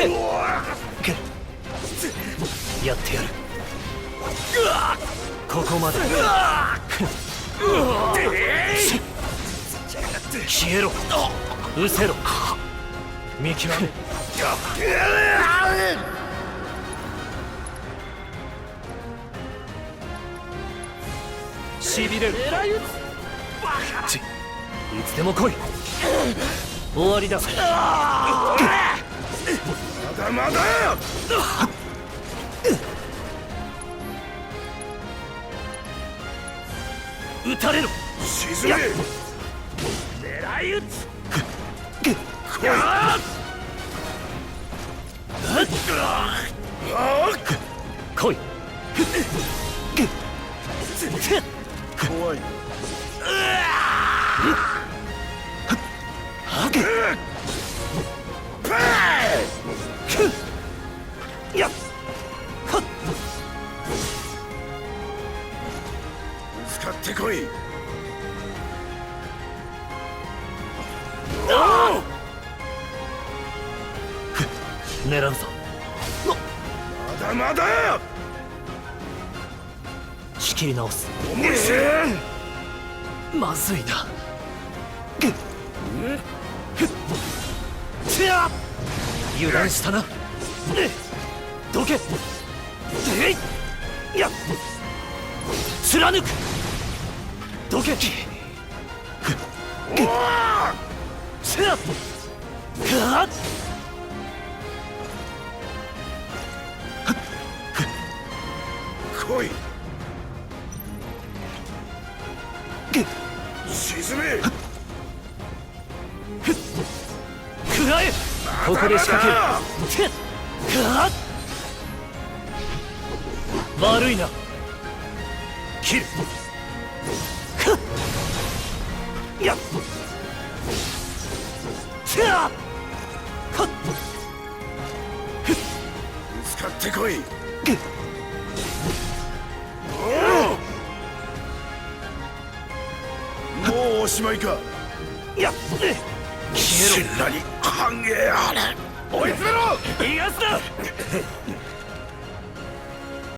けやってやる。ここまで。消えろ。失せろ。見極め。しびれる。ちいつでも来い。終わりだまだまだ撃たれろ！沈め！狙い撃つ！来い。怖い。やっ使ってこい。狙うぞ。まだまだ。仕切り直す。思いまずいな。つや。油断したなどけ。えい。や。貫く。どけ。つやかっ来い。沈め。食らえここで仕掛ける悪いな。切る。くっ。やってやかってこい。もうおしまいか。やっに歓迎あれ。追い詰めろろいいやつだ